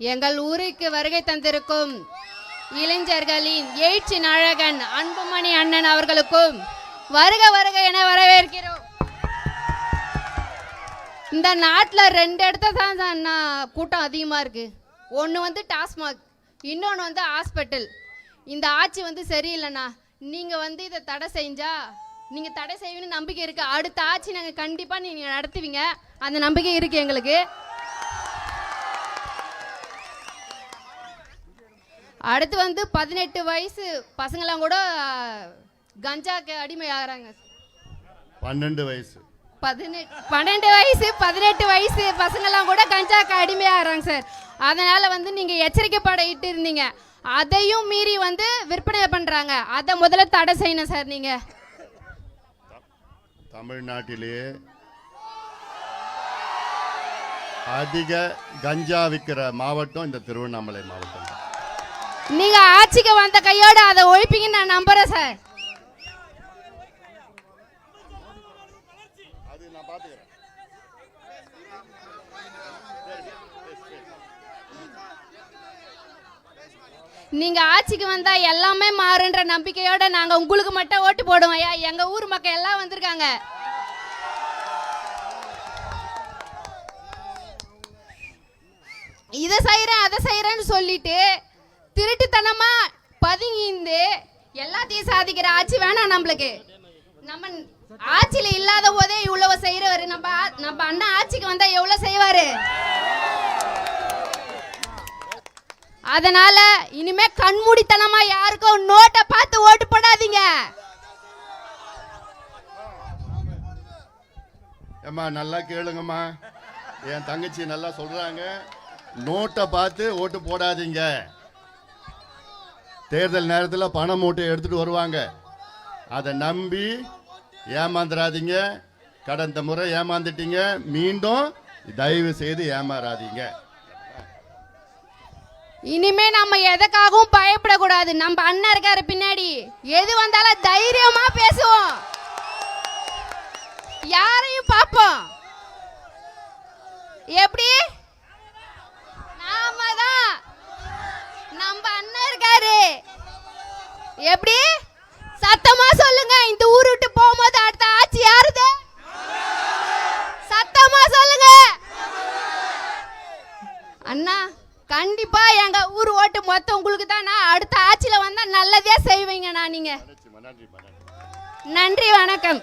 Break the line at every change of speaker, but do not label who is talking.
எங்கள் ஊருக்கு வருகை தந்திருக்கும் இளைஞர்களின் எழுச்சி நாழகன் அன்புமணி அண்ணன் அவர்களுக்கும் வருக வருக என வரவேற்கிறோம். இந்த நாட்டில் ரெண்டு இடத்துல தான் தான் கூட்டம் அதிகமாக இருக்கு. ஒன்று வந்து டாஸ்மாக் இன்னொன்று வந்து ஹாஸ்பிட்டல். இந்த ஆட்சி வந்து சரியில்லைண்ணா. நீங்கள் வந்து இதை தடை செஞ்சா நீங்கள் தடை செய்வீங்கன்னு நம்பிக்கை இருக்கு. அடுத்த ஆட்சி நாங்கள் கண்டிப்பாக நீங்கள் நடத்துவீங்க. அந்த நம்பிக்கை இருக்கு எங்களுக்கு. அடுத்து வந்து பதினெட்டு வயசு பசங்களாம் கூட கஞ்சாக்கு அடிமை ஆகிறாங்க
பன்னெண்டு வயசு.
பதினெட்டு பன்னெண்டு வயசு பதினெட்டு வயசு பசங்கெல்லாம் கூட கஞ்சாக்கு அடிமையாகிறாங்க சார். அதனால வந்து நீங்க எச்சரிக்கை படையிட்டு இருந்தீங்க அதையும் மீறி வந்து விற்பனை பண்றாங்க. அதை முதல்ல தடை செய்யணும் சார் நீங்க.
தமிழ்நாட்டிலேயே அதிக கஞ்சா விற்கிற மாவட்டம் இந்த திருவண்ணாமலை மாவட்டம் தான்.
நீங்க ஆட்சிக்கு வந்த கையோட அதை ஒழிப்பீங்கன்னு நான் நம்புறேன் சார். நீங்க ஆட்சிக்கு வந்தா எல்லாமே மாறுன்ற நம்பிக்கையோட நாங்க உங்களுக்கு மட்டும் ஓட்டு போடுவோம் ஐயா. எங்க ஊர் மக்கள் எல்லாம் வந்திருக்காங்க. இதை செய்யறேன் அதை செய்யறேன்னு சொல்லிட்டு திருட்டுத்தனமா பதுங்கிந்து எல்லாத்தையும் சாதிக்கிற ஆட்சி வேணாம் நம்மளுக்கு. நம்ம ஆட்சியில இல்லாத போதே இவ்வளவு செய்யறவரு நம்ம நம்ம அண்ணன் ஆட்சிக்கு வந்தா எவ்வளவு செய்வாரு? அதனால இனிமே கண்மூடித்தனமா யாருக்கும் நோட்டை பார்த்து ஓட்டு போடாதீங்க.
ஏம்மா நல்லா கேளுங்கம்மா. என் தங்கச்சி நல்லா சொல்றாங்க. நோட்டை பார்த்து ஓட்டு போடாதீங்க. தேர்தல் நேரத்தில் பண மூட்டை எடுத்துகிட்டு வருவாங்க. அதை நம்பி ஏமாந்துடாதீங்க கடந்த முறை ஏமாந்துட்டீங்க. மீண்டும் தயவு செய்து ஏமாறாதீங்க.
இனிமே நம்ம எதுக்காகவும் பயப்படக்கூடாது. நம்ம அண்ணன் இருக்காரு பின்னாடி. எது வந்தாலும் தைரியமா பேசுவோம். யாரையும் பார்ப்போம். எப்படி நாம தான் நம்ம அண்ணன் இருக்காரு எப்படி சத்தமா சொல்லுங்க. இந்த ஊர் விட்டு போகும்போது அடுத்த ஆட்சி யாருது? சத்தமா சொல்லுங்க. அண்ணா கண்டிப்பா எங்க ஊர் ஓட்டு மொத்தம் உங்களுக்கு தான் அடுத்த ஆட்சியில வந்தா நல்லதே செய்வீங்கண்ணா நீங்க.
நன்றிம்மா, நன்றிம்மா, நன்றி
நன்றி வணக்கம்.